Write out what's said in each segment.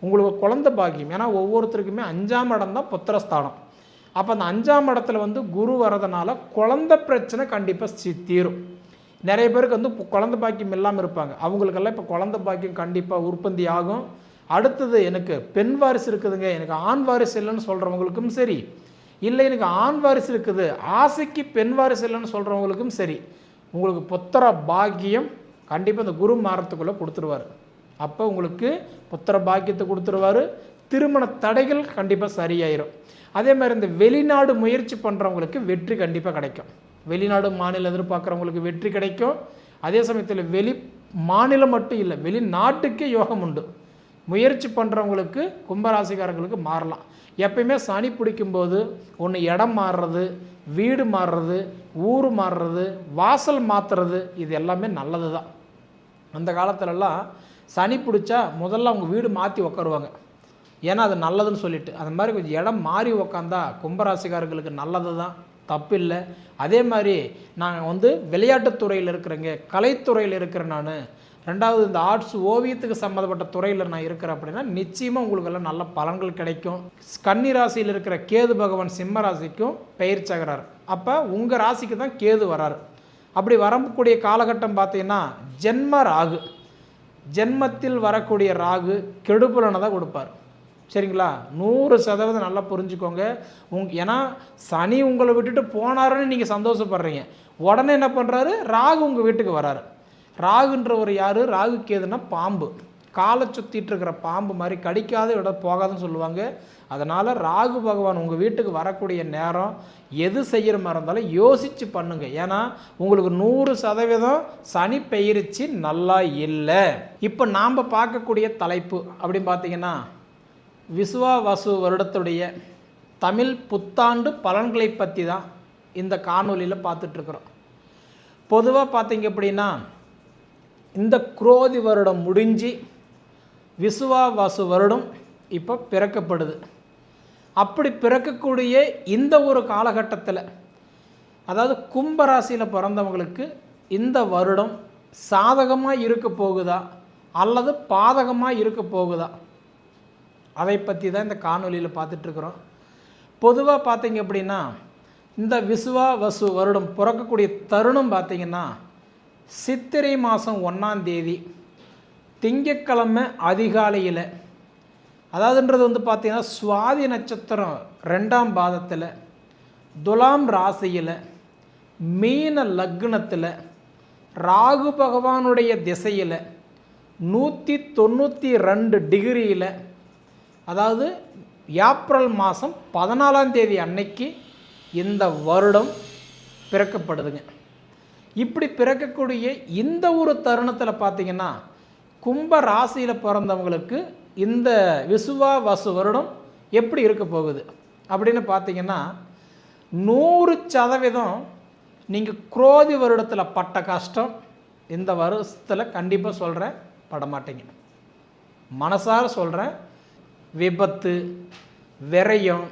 உங்களுக்கு குழந்த பாக்கியம். ஏன்னா ஒவ்வொருத்தருக்குமே அஞ்சாம் இடம் தான் புத்திரஸ்தானம். அப்போ அந்த அஞ்சாம் இடத்துல வந்து குரு வரதுனால குழந்த பிரச்சனை கண்டிப்பாக தீரும். நிறைய பேருக்கு வந்து இப்போ பாக்கியம் இல்லாமல் இருப்பாங்க. அவங்களுக்கெல்லாம் இப்போ குழந்த பாக்கியம் கண்டிப்பாக உற்பத்தி ஆகும். அடுத்தது எனக்கு பெண் வாரிசு இருக்குதுங்க. எனக்கு ஆண் வாரிசு இல்லைன்னு சொல்கிறவங்களுக்கும் சரி. இல்லை எனக்கு ஆண் வாரிசு இருக்குது. ஆசைக்கு பெண் வாரிசு இல்லைன்னு சொல்கிறவங்களுக்கும் சரி. உங்களுக்கு புத்திர பாக்கியம் கண்டிப்பாக இந்த குரு மாறத்துக்குள்ளே கொடுத்துருவார். அப்போ உங்களுக்கு புத்திர பாக்கியத்தை கொடுத்துருவாரு. திருமண தடைகள் கண்டிப்பாக சரியாயிரும். அதே மாதிரி இந்த வெளிநாடு முயற்சி பண்ணுறவங்களுக்கு வெற்றி கண்டிப்பாக கிடைக்கும். வெளிநாடு மாநிலம் எதிர்பார்க்குறவங்களுக்கு வெற்றி கிடைக்கும். அதே சமயத்தில் வெளி மாநிலம் மட்டும் இல்லை வெளிநாட்டுக்கே யோகம் உண்டு. முயற்சி பண்ணுறவங்களுக்கு கும்பராசிக்காரங்களுக்கு மாறலாம். எப்பயுமே சனி பிடிக்கும்போது ஒன்று இடம் மாறுறது வீடு மாறுறது ஊர் மாறுறது வாசல் மாற்றுறது இது எல்லாமே நல்லது தான் அந்த காலத்துலலாம் சனி பிடிச்சா முதல்ல அவங்க வீடு மாற்றி உட்காருவாங்க ஏன்னா அது நல்லதுன்னு சொல்லிட்டு. அந்த மாதிரி கொஞ்சம் இடம் மாறி உக்காந்தா கும்பராசிக்காரர்களுக்கு நல்லது தான் தப்பு இல்லை. அதே மாதிரி நாங்கள் வந்து விளையாட்டுத்துறையில் இருக்கிறேங்க. கலைத்துறையில் இருக்கிறேன் நான். ரெண்டாவது இந்த ஆர்ட்ஸ் ஓவியத்துக்கு சம்மந்தப்பட்ட துறையில் நான் இருக்கிறேன் அப்படின்னா நிச்சயமாக உங்களுக்கு எல்லாம் நல்ல பலன்கள் கிடைக்கும். கன்னி ராசியில் இருக்கிற கேது பகவான் சிம்ம ராசிக்கும் பெயர்ச்சாகிறார் அப்போ உங்கள் ராசிக்கு தான் கேது வராரு. அப்படி வரக்கூடிய காலகட்டம் பார்த்தீங்கன்னா ஜென்ம ராகு. ஜென்மத்தில் வரக்கூடிய ராகு கெடுபலனை தான் கொடுப்பார். சரிங்களா? நூறு சதவீதம் நல்லா புரிஞ்சுக்கோங்க. உங் ஏன்னா சனி உங்களை விட்டுட்டு போனாருன்னு நீங்கள் சந்தோஷப்படுறீங்க. உடனே என்ன பண்ணுறாரு ராகு உங்கள் வீட்டுக்கு வராரு. ராகுன்றவர் யார்? ராகு கேதுன்னா பாம்பு. காலை சுற்றிட்டு இருக்கிற பாம்பு மாதிரி கடிக்காத இடம் போகாதுன்னு சொல்லுவாங்க. அதனால் ராகு பகவான் உங்கள் வீட்டுக்கு வரக்கூடிய நேரம் எது செய்கிற மாதிரி இருந்தாலும் யோசித்து பண்ணுங்க. ஏன்னா உங்களுக்கு நூறு சதவீதம் சனி பெயரிச்சு நல்லா இல்லை. இப்போ நாம் பார்க்கக்கூடிய தலைப்பு அப்படின்னு பார்த்தீங்கன்னா விசுவாவசு வருடத்துடைய தமிழ் புத்தாண்டு பலன்களை பற்றி தான் இந்த காணொலியில் பார்த்துட்ருக்குறோம் பொதுவாக பார்த்தீங்க அப்படின்னா இந்த குரோதி வருடம் முடிஞ்சு விசுவா வாசு வருடம் இப்போ பிறக்கப்படுது. அப்படி பிறக்கக்கூடிய இந்த ஒரு காலகட்டத்தில் அதாவது கும்பராசியில் பிறந்தவங்களுக்கு இந்த வருடம் சாதகமாக இருக்க போகுதா? அல்லது பாதகமாக இருக்க போகுதா? அதை பற்றி தான் இந்த காணொலியில் பார்த்துட்ருக்குறோம் பொதுவாக பார்த்தீங்க அப்படின்னா இந்த விசுவா வசு வருடம் பிறக்கக்கூடிய தருணம் பார்த்திங்கன்னா சித்திரை மாதம் ஒன்றாம் தேதி. திங்கக்கிழமை அதிகாலையில். அதாவதுன்றது வந்து பார்த்தீங்கன்னா சுவாதி நட்சத்திரம் ரெண்டாம் பாதத்தில் துலாம் ராசியில் மீன லக்னத்தில் ராகு பகவானுடைய திசையில் நூற்றி தொண்ணூற்றி ரெண்டு டிகிரியில் அதாவது ஏப்ரல் மாதம் பதினாலாம் தேதி அன்னைக்கு இந்த வருடம் பிறக்கப்படுதுங்க. இப்படி பிறக்கக்கூடிய இந்த ஒரு தருணத்தில் பார்த்தீங்கன்னா கும்ப ராசியில் பிறந்தவங்களுக்கு இந்த விசுவா வசு வருடம் எப்படி இருக்க போகுது? அப்படின்னு பார்த்தீங்கன்னா நூறு சதவீதம் நீங்கள் குரோதி வருடத்தில் பட்ட கஷ்டம். இந்த வருஷத்தில் கண்டிப்பாக சொல்கிறேன் படமாட்டீங்க. மனசார சொல்கிறேன் விபத்து விரயம்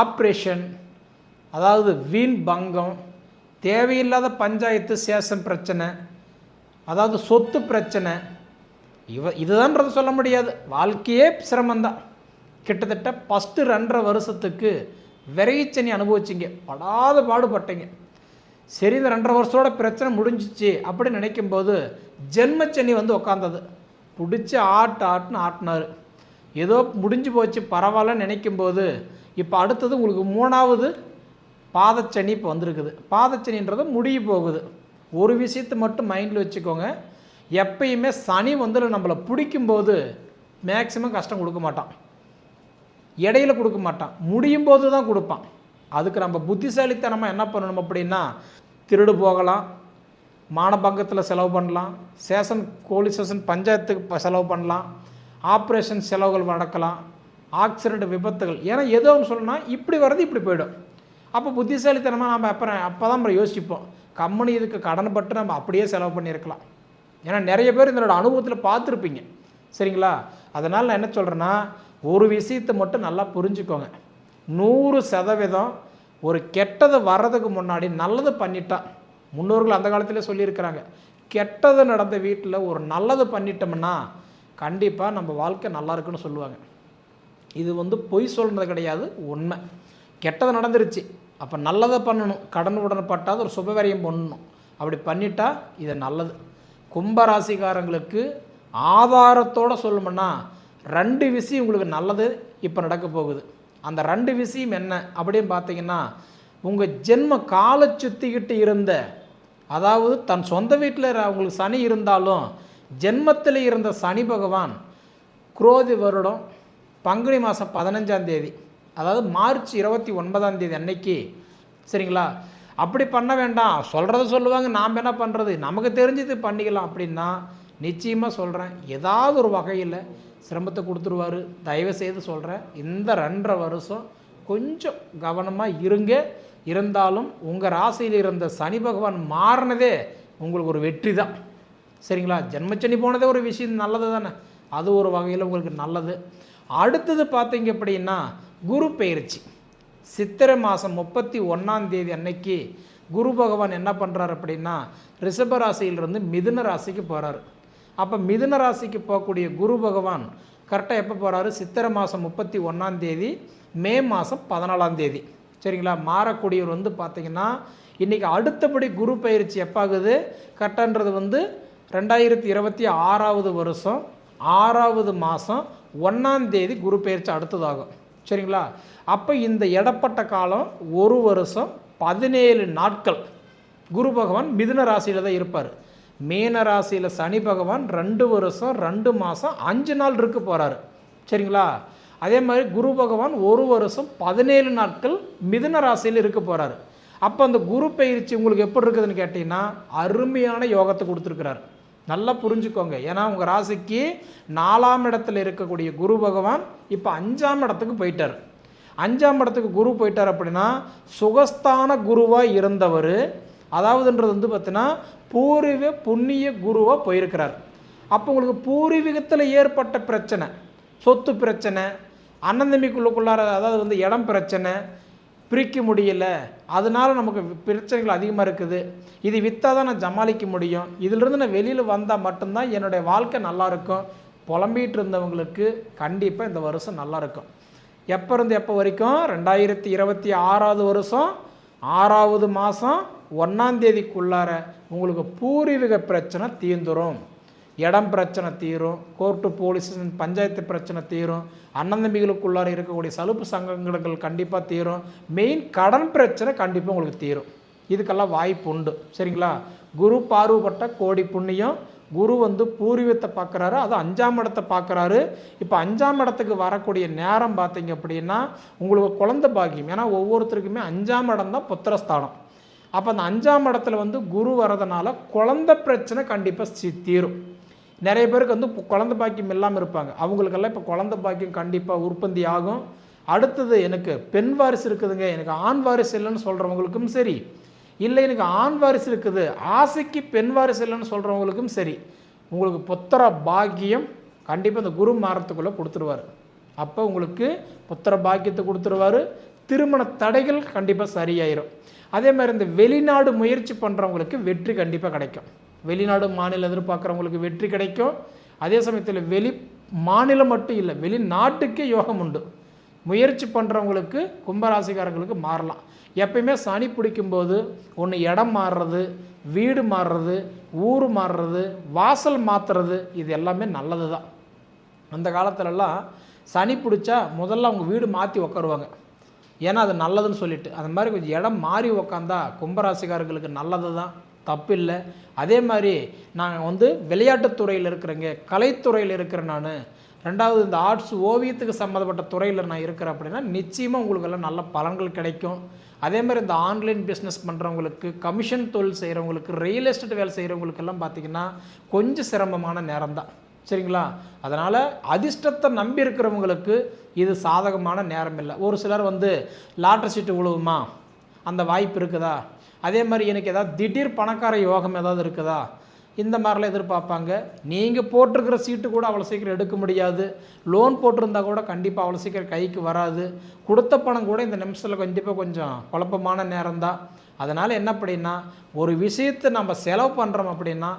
ஆப்ரேஷன் அதாவது வீண் பங்கம் தேவையில்லாத பஞ்சாயத்து சேஷன் பிரச்சனை அதாவது சொத்து பிரச்சனை இவ இதுதான்றது சொல்ல முடியாது. வாழ்க்கையே சிரமந்தான் கிட்டத்தட்ட ஃபஸ்ட்டு ரெண்டரை வருஷத்துக்கு விரைச்சனி அனுபவிச்சிங்க. படாத பாடுபட்டீங்க. சரி இந்த ரெண்டரை வருஷத்தோட பிரச்சனை முடிஞ்சிச்சு அப்படின்னு நினைக்கும்போது ஜென்மச்சனி வந்து உக்காந்தது. பிடிச்சி ஆட்டு ஆட்டுன்னு ஆட்டினார். ஏதோ முடிஞ்சு போச்சு பரவாயில்லன்னு நினைக்கும்போது இப்போ அடுத்தது உங்களுக்கு மூணாவது பாதச்சனி இப்போ வந்திருக்குது. பாதச்சனின்றது முடிய போகுது. ஒரு விஷயத்தை மட்டும் மைண்டில் வச்சுக்கோங்க. எப்பயுமே சனி வந்து நம்மளை பிடிக்கும்போது மேக்சிமம் கஷ்டம் கொடுக்க மாட்டான். இடையில கொடுக்க மாட்டான். முடியும் போது தான் கொடுப்பான். அதுக்கு நம்ம புத்திசாலித்தனமாக என்ன பண்ணணும் அப்படின்னா திருடு போகலாம். மானபங்கத்தில் செலவு பண்ணலாம். சேஷன் போலீஸ் ஸ்டேஷன் பஞ்சாயத்துக்கு செலவு பண்ணலாம். ஆப்ரேஷன் செலவுகள் நடக்கலாம். ஆக்சிடென்ட் விபத்துகள். ஏன்னா ஏதோ ஒன்று சொல்லணும்னா இப்படி வர்றது இப்படி போயிடும். அப்போ புத்திசாலித்தனமாக நம்ம அப்புறம் அப்போ தான் நம்ம யோசிப்போம் கம்பெனி இதுக்கு கடன்பட்டு நம்ம அப்படியே செலவு பண்ணியிருக்கலாம். ஏன்னா நிறைய பேர் இதனோட அனுபவத்தில் பார்த்துருப்பீங்க. சரிங்களா? அதனால் நான் என்ன சொல்கிறேன்னா ஒரு விஷயத்தை மட்டும் நல்லா புரிஞ்சுக்கோங்க. நூறு சதவீதம் ஒரு கெட்டது வர்றதுக்கு முன்னாடி நல்லது பண்ணிட்டான் முன்னோர்கள் அந்த காலத்திலே சொல்லியிருக்கிறாங்க கெட்டது நடந்த வீட்டில் ஒரு நல்லது பண்ணிட்டோம்னா கண்டிப்பாக நம்ம வாழ்க்கை நல்லா இருக்குன்னு சொல்லுவாங்க. இது வந்து பொய் சொல்கிறது கிடையாது உண்மை. கெட்டது நடந்துருச்சு அப்போ நல்லதை பண்ணணும் கடன் உடன்பட்டாது ஒரு சுபகாரியம் பண்ணணும். அப்படி பண்ணிட்டா இது நல்லது. கும்பராசிக்காரங்களுக்கு ஆதாரத்தோடு சொல்லணும்னா ரெண்டு விஷயம் உங்களுக்கு நல்லது இப்போ நடக்க போகுது. அந்த ரெண்டு விஷயம் என்ன? அப்படின்னு பார்த்தீங்கன்னா உங்கள் ஜென்ம காலை சுற்றிக்கிட்டு இருந்த அதாவது தன் சொந்த வீட்டில் அவங்களுக்கு சனி இருந்தாலும் ஜென்மத்தில் இருந்த சனி பகவான் குரோதி வருடம் பங்குனி மாதம் பதினஞ்சாம் தேதி அதாவது மார்ச் இருபத்தி ஒன்பதாம் தேதி அன்னைக்கு சரிங்களா? அப்படி பண்ண வேண்டாம். சொல்கிறத சொல்லுவாங்க நாம் என்ன பண்ணுறது நமக்கு தெரிஞ்சது பண்ணிக்கலாம் அப்படின்னா நிச்சயமாக சொல்கிறேன் ஏதாவது ஒரு வகையில் சிரமத்தை கொடுத்துருவாரு. தயவு செய்து சொல்கிறேன் இந்த ரெண்டரை வருஷம் கொஞ்சம் கவனமாக இருங்க. இருந்தாலும் உங்கள் ராசியில் இருந்த சனி பகவான் மாறினதே உங்களுக்கு ஒரு வெற்றி தான். சரிங்களா? ஜென்மச்சனி போனதே ஒரு விஷயம் நல்லது தானே? அது ஒரு வகையில் உங்களுக்கு நல்லது. அடுத்தது பார்த்தீங்க அப்படின்னா குரு பயிற்சி. சித்திரை மாதம் முப்பத்தி ஒன்றாம் தேதி அன்னைக்கு குரு பகவான் என்ன பண்ணுறாரு அப்படின்னா ரிஷப ராசியிலிருந்து மிதுன ராசிக்கு போகிறாரு அப்போ மிதுன ராசிக்கு போகக்கூடிய குரு பகவான் கரெக்டாக எப்போ போகிறாரு சித்திரை மாதம் முப்பத்தி ஒன்றாம் தேதி மே மாதம் பதினாலாம் தேதி. சரிங்களா? மாறக்கூடியவர் வந்து பார்த்திங்கன்னா இன்றைக்கி அடுத்தபடி குரு பயிற்சி எப்பாகுது? கரெக்டான்றது வந்து ரெண்டாயிரத்தி இருபத்தி ஆறாவது வருஷம் ஆறாவது மாதம் ஒன்றாம் தேதி குரு பயிற்சி அடுத்ததாகும். சரிங்களா? அப்போ இந்த இடப்பட்ட காலம் ஒரு வருஷம் பதினேழு நாட்கள். குரு பகவான் மிதுன ராசியில் தான் இருப்பார். மீன ராசியில் சனி பகவான் ரெண்டு வருஷம் ரெண்டு மாதம் அஞ்சு நாள் இருக்க போகிறாரு சரிங்களா? அதே மாதிரி குரு பகவான் ஒரு வருஷம் பதினேழு நாட்கள் மிதுன ராசியில் இருக்க போகிறாரு அப்போ அந்த குரு பயிற்சி உங்களுக்கு எப்படி இருக்குதுன்னு கேட்டிங்கன்னா அருமையான யோகத்தை கொடுத்துருக்குறாரு. நல்லா புரிஞ்சுக்கோங்க. ஏன்னா உங்கள் ராசிக்கு நாலாம் இடத்துல இருக்கக்கூடிய குரு பகவான் இப்போ அஞ்சாம் இடத்துக்கு போயிட்டார். அஞ்சாம் இடத்துக்கு குரு போயிட்டார் அப்படின்னா சுகஸ்தான குருவாக இருந்தவர் அதாவதுன்றது வந்து பார்த்தீங்கன்னா பூர்வீக புண்ணிய குருவாக போயிருக்கிறார். அப்போ உங்களுக்கு பூர்வீகத்தில் ஏற்பட்ட பிரச்சனை சொத்து பிரச்சனை அண்ணன் தம்பிக்குள்ளுக்குள்ளார அதாவது வந்து இடம் பிரச்சனை பிரிக்க முடியல அதனால நமக்கு பிரச்சனைகள் அதிகமாக இருக்குது. இது விற்றா தான் நான் சமாளிக்க முடியும். இதிலிருந்து நான் வெளியில் வந்தால் மட்டும்தான் என்னுடைய வாழ்க்கை நல்லா இருக்கும். புலம்பிகிட்டு இருந்தவங்களுக்கு கண்டிப்பாக இந்த வருஷம் நல்லாயிருக்கும் எப்போ இருந்து எப்போ வரைக்கும்? ரெண்டாயிரத்தி இருபத்தி ஆறாவது வருஷம் ஆறாவது மாதம் ஒன்றாந்தேதிக்குள்ளார உங்களுக்கு பூர்வீக பிரச்சனை தீர்ந்துடும் இடம் பிரச்சனை தீரும் கோர்ட்டு போலீஸ் பஞ்சாயத்து பிரச்சனை தீரும் அண்ணன் தம்பிகளுக்குள்ளார இருக்கக்கூடிய சலுப்பு சங்கங்கள் கண்டிப்பாக தீரும். மெயின் கடன் பிரச்சனை கண்டிப்பாக உங்களுக்கு தீரும். இதுக்கெல்லாம் வாய்ப்பு உண்டு. சரிங்களா? குரு பார்வப்பட்ட கோடி புண்ணியம். குரு வந்து பூர்வீகத்தை பார்க்குறாரு அது அஞ்சாம் இடத்தை பார்க்குறாரு. இப்போ அஞ்சாம் இடத்துக்கு வரக்கூடிய நேரம் பார்த்தீங்க அப்படின்னா உங்களுக்கு குழந்த பாக்கியம். ஏன்னா ஒவ்வொருத்தருக்குமே அஞ்சாம் இடம் தான் புத்திரஸ்தானம். அப்போ அந்த அஞ்சாம் இடத்துல வந்து குரு வரதுனால குழந்த பிரச்சனை கண்டிப்பாக தீரும். நிறைய பேருக்கு வந்து குழந்த பாக்கியம் இல்லாமல் இருப்பாங்க. அவங்களுக்கெல்லாம் இப்போ குழந்த பாக்கியம் கண்டிப்பாக உற்பத்தி ஆகும். அடுத்தது எனக்கு பெண் வாரிசு இருக்குதுங்க. எனக்கு ஆண் வாரிசு இல்லைன்னு சொல்கிறவங்களுக்கும் சரி. இல்லை எனக்கு ஆண் வாரிசு இருக்குது. ஆசைக்கு பெண் வாரிசு இல்லைன்னு சொல்கிறவங்களுக்கும் சரி. உங்களுக்கு புத்திர பாக்கியம் கண்டிப்பாக இந்த குரு மாறத்துக்குள்ளே கொடுத்துருவார். அப்போ உங்களுக்கு புத்திர பாக்கியத்தை கொடுத்துருவார். திருமண தடைகள் கண்டிப்பாக சரியாயிரும். அதே மாதிரி இந்த வெளிநாடு முயற்சி பண்ணுறவங்களுக்கு வெற்றி கண்டிப்பாக கிடைக்கும். வெளிநாடு மாநிலம் எதிர்பார்க்குறவங்களுக்கு வெற்றி கிடைக்கும். அதே சமயத்தில் வெளி மாநிலம் மட்டும் இல்லை வெளிநாட்டுக்கே யோகம் உண்டு. முயற்சி பண்ணுறவங்களுக்கு கும்பராசிக்காரங்களுக்கு மாறலாம். எப்பயுமே சனி பிடிக்கும்போது ஒன்று இடம் மாறுறது வீடு மாறுறது ஊர் மாறுறது வாசல் மாற்றுறது இது எல்லாமே நல்லது தான் அந்த காலத்துலலாம் சனி பிடிச்சா முதல்ல அவங்க வீடு மாற்றி உக்காருவாங்க. ஏன்னா அது நல்லதுன்னு சொல்லிட்டு. அந்த மாதிரி கொஞ்சம் இடம் மாறி உக்காந்தா கும்பராசிக்காரர்களுக்கு நல்லது தான் தப்பில்லை. அதே மாதிரி நான் வந்து விளையாட்டுத்துறையில் இருக்கிறேங்க. கலைத்துறையில் இருக்கிறேன் நான். ரெண்டாவது இந்த ஆர்ட்ஸ் ஓவியத்துக்கு சம்மந்தப்பட்ட துறையில் நான் இருக்கிறேன் அப்படின்னா நிச்சயமாக உங்களுக்கெல்லாம் நல்ல பலன்கள் கிடைக்கும். அதே மாதிரி இந்த ஆன்லைன் பிஸ்னஸ் பண்ணுறவங்களுக்கு கமிஷன் தொழில் செய்கிறவங்களுக்கு ரியல் எஸ்டேட் வேலை செய்கிறவங்களுக்கெல்லாம் பார்த்திங்கன்னா கொஞ்சம் சிரமமான நேரம் தான் சரிங்களா? அதனால் அதிர்ஷ்டத்தை நம்பி இருக்கிறவங்களுக்கு இது சாதகமான நேரம் இல்லை. ஒரு சிலர் வந்து லாட்ரி சீட்டு விழுவுமா? அந்த வாய்ப்பு இருக்குதா? அதே மாதிரி எனக்கு ஏதாவது திடீர் பணக்கார யோகம் ஏதாவது இருக்குதா? இந்த மாதிரிலாம் எதிர்பார்ப்பாங்க. நீங்கள் போட்டிருக்கிற சீட்டு கூட அவ்வளோ சீக்கிரம் எடுக்க முடியாது. லோன் போட்டிருந்தா கூட கண்டிப்பாக அவ்வளோ சீக்கிரம் கைக்கு வராது. கொடுத்த பணம் கூட இந்த நிமிஷத்தில் கண்டிப்பாக கொஞ்சம் குழப்பமான நேரம் தான் அதனால் என்ன அப்படின்னா ஒரு விஷயத்தை நம்ம செலவு பண்ணுறோம் அப்படின்னா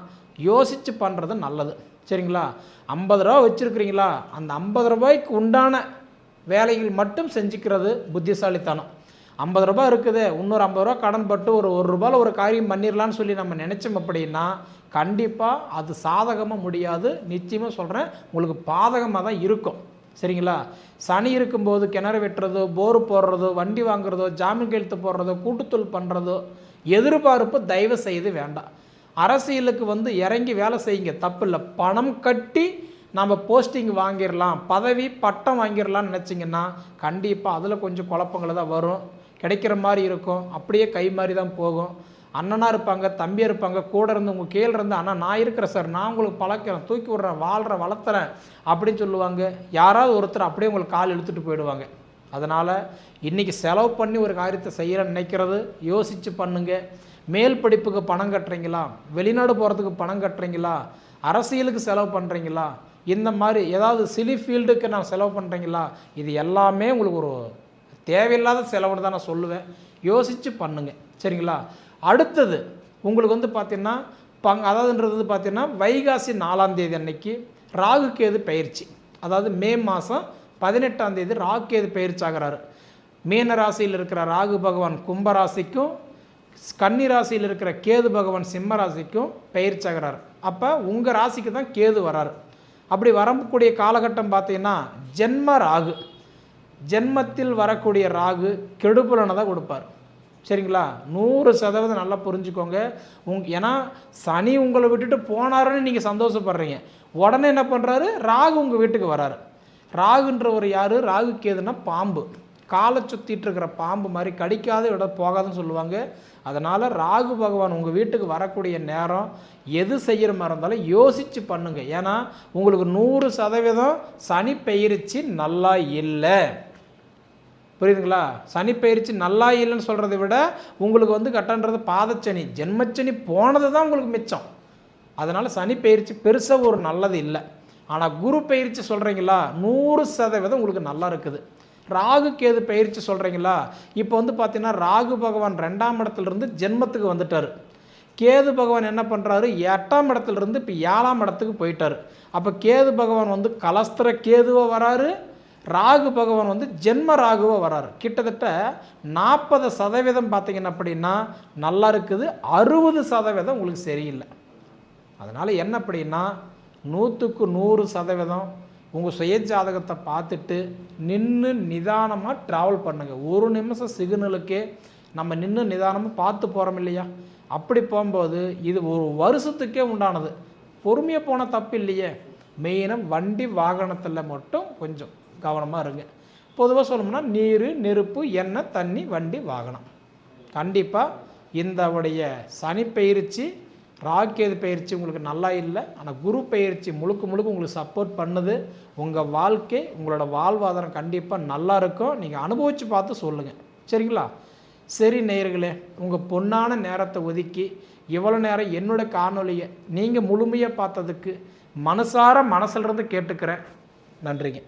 யோசித்து பண்ணுறது நல்லது. சரிங்களா? ஐம்பது ரூபா வச்சுருக்கிறீங்களா? அந்த ஐம்பது ரூபாய்க்கு உண்டான வேலைகள் மட்டும் செஞ்சுக்கிறது புத்திசாலித்தனம். ஐம்பது ரூபாய் இருக்குது. இன்னொரு ஐம்பது ரூபா கடன் பட்டு ஒரு ஒரு ரூபாயில் ஒரு காரியம் பண்ணிடலான்னு சொல்லி நம்ம நினச்சோம் அப்படின்னா கண்டிப்பாக அது சாதகமாக முடியாது. நிச்சயமாக சொல்கிறேன் உங்களுக்கு பாதகமாக தான் இருக்கும். சரிங்களா? சனி இருக்கும்போது கிணறு வெட்டுறதோ போர் போடுறதோ வண்டி வாங்குறதோ ஜாமீன் கையெழுத்து போடுறதோ கூட்டுத்தொழில் பண்ணுறதோ எதிர்பார்ப்பு தயவு செய்து வேண்டாம். அரசியலுக்கு வந்து இறங்கி வேலை செய்யுங்க. தப்பு இல்லை. பணம் கட்டி நம்ம போஸ்டிங் வாங்கிடலாம் பதவி பட்டம் வாங்கிடலாம்னு நினச்சிங்கன்னா கண்டிப்பாக அதில் கொஞ்சம் குழப்பங்கள் தான் வரும். கிடைக்கிற மாதிரி இருக்கும். அப்படியே கை மாதிரி தான் போகும். அண்ணனாக இருப்பாங்க தம்பியாக இருப்பாங்க கூட இருந்து உங்கள் கீழே இருந்து அண்ணா நான் இருக்கிறேன் சார். நான் உங்களுக்கு பழக்கிறேன். தூக்கி விட்றேன் வாழ்கிறேன் வளர்த்துறேன். அப்படின்னு சொல்லுவாங்க. யாராவது ஒருத்தர் அப்படியே உங்களுக்கு கால் இழுத்துட்டு போயிடுவாங்க. அதனால் இன்றைக்கி செலவு பண்ணி ஒரு காரியத்தை செய்கிறேன்னு நினைக்கிறது யோசித்து பண்ணுங்கள் மேல் படிப்புக்கு பணம் கட்டுறீங்களா? வெளிநாடு போகிறதுக்கு பணம் கட்டுறீங்களா? அரசியலுக்கு செலவு பண்ணுறீங்களா இந்த மாதிரி ஏதாவது சிலி ஃபீல்டுக்கு நான் செலவு பண்ணுறீங்களா இது எல்லாமே உங்களுக்கு ஒரு தேவையில்லாத செலவுன்னு தான் நான் சொல்லுவேன். யோசித்து பண்ணுங்க. சரிங்களா? அடுத்தது உங்களுக்கு வந்து பார்த்தீங்கன்னா பங் அதாவதுன்றது வந்து பார்த்தீங்கன்னா வைகாசி நாலாம் தேதி அன்னைக்கு ராகு கேது பயிற்சி. அதாவது மே மாதம் பதினெட்டாம் தேதி ராகு கேது பயிற்சி ஆகிறாரு. மீன ராசியில் இருக்கிற ராகு பகவான் கும்பராசிக்கும் கன்னி ராசியில் இருக்கிற கேது பகவான் சிம்ம ராசிக்கும் பயிற்சி ஆகிறார். அப்போ உங்கள் ராசிக்கு தான் கேது வராரு. அப்படி வரக்கூடிய காலகட்டம் பார்த்தீங்கன்னா ஜென்ம ராகு. ஜென்மத்தில் வரக்கூடிய ராகு கெடுபலனை தான் கொடுப்பார். சரிங்களா? நூறு சதவீதம் நல்லா புரிஞ்சுக்கோங்க. உங் ஏன்னா சனி உங்களை விட்டுட்டு போனாருன்னு நீங்கள் சந்தோஷப்படுறீங்க. உடனே என்ன பண்ணுறாரு ராகு உங்கள் வீட்டுக்கு வராரு. ராகுன்ற ஒரு யார்? ராகு கேதுன்னா பாம்பு. காலை சுற்றிட்டு இருக்கிற பாம்பு மாதிரி கடிக்காத விட போகாதுன்னு சொல்லுவாங்க. அதனால் ராகு பகவான் உங்கள் வீட்டுக்கு வரக்கூடிய நேரம் எது செய்கிற மாதிரி இருந்தாலும் யோசித்து பண்ணுங்கள் ஏன்னா உங்களுக்கு நூறு சதவீதம் சனி பெயர்ச்சி நல்லா இல்லை. புரியுதுங்களா? சனி பயிற்சி நல்லா இல்லைன்னு சொல்கிறத விட உங்களுக்கு வந்து கட்டன்றது பாதச்சனி. ஜென்மச்சனி போனது தான் உங்களுக்கு மிச்சம். அதனால் சனி பயிற்சி பெருசாக ஒரு நல்லது இல்லை. ஆனால் குரு பயிற்சி சொல்கிறீங்களா நூறு சதவீதம் உங்களுக்கு நல்லா இருக்குது. ராகு கேது பயிற்சி சொல்கிறீங்களா இப்போ வந்து பார்த்தீங்கன்னா ராகு பகவான் ரெண்டாம் இடத்துலேருந்து ஜென்மத்துக்கு வந்துட்டார். கேது பகவான் என்ன பண்ணுறாரு எட்டாம் இடத்துலேருந்து இப்போ ஏழாம் இடத்துக்கு போயிட்டார். அப்போ கேது பகவான் வந்து கலஸ்திர கேதுவாக வராரு. ராகு பகவான் வந்து ஜென்ம ராகுவாக வராரு. கிட்டத்தட்ட நாற்பது சதவீதம் பார்த்தீங்கன்னா அப்படின்னா நல்லா இருக்குது. அறுபது சதவீதம் உங்களுக்கு சரியில்லை. அதனால் என்ன அப்படின்னா நூற்றுக்கு நூறு சதவீதம் உங்கள் சுய ஜாதகத்தை பார்த்துட்டு நின்று நிதானமாக ட்ராவல் பண்ணுங்கள் ஒரு நிமிஷம் சிக்னலுக்கே நம்ம நின்று நிதானமாக பார்த்து போகிறோம் இல்லையா? அப்படி போகும்போது இது ஒரு வருஷத்துக்கே உண்டானது. பொறுமையாக போன தப்பு இல்லையே. மெயினாக வண்டி வாகனத்தில் மட்டும் கொஞ்சம். கவனமாக இருங்க. பொதுவாக சொல்லணும்னா நீர் நெருப்பு எண்ணெய் தண்ணி வண்டி வாகனம். கண்டிப்பாக இந்த உடைய சனி பயிற்சி ராக்கேது பயிற்சி உங்களுக்கு நல்லா இல்லை. ஆனால் குரு பயிற்சி முழுக்க முழுக்க உங்களுக்கு சப்போர்ட் பண்ணுது. உங்கள் வாழ்க்கை உங்களோட வாழ்வாதாரம் கண்டிப்பாக நல்லா இருக்கும். நீங்கள் அனுபவித்து பார்த்து சொல்லுங்கள் சரிங்களா? சரி நேயர்களே உங்கள் பொன்னான நேரத்தை ஒதுக்கி இவ்வளோ நேரம் என்னோட காணொலியை நீங்கள் முழுமையாக பார்த்ததுக்கு மனசார மனசிலிருந்து கேட்டுக்கிறேன். நன்றிங்க.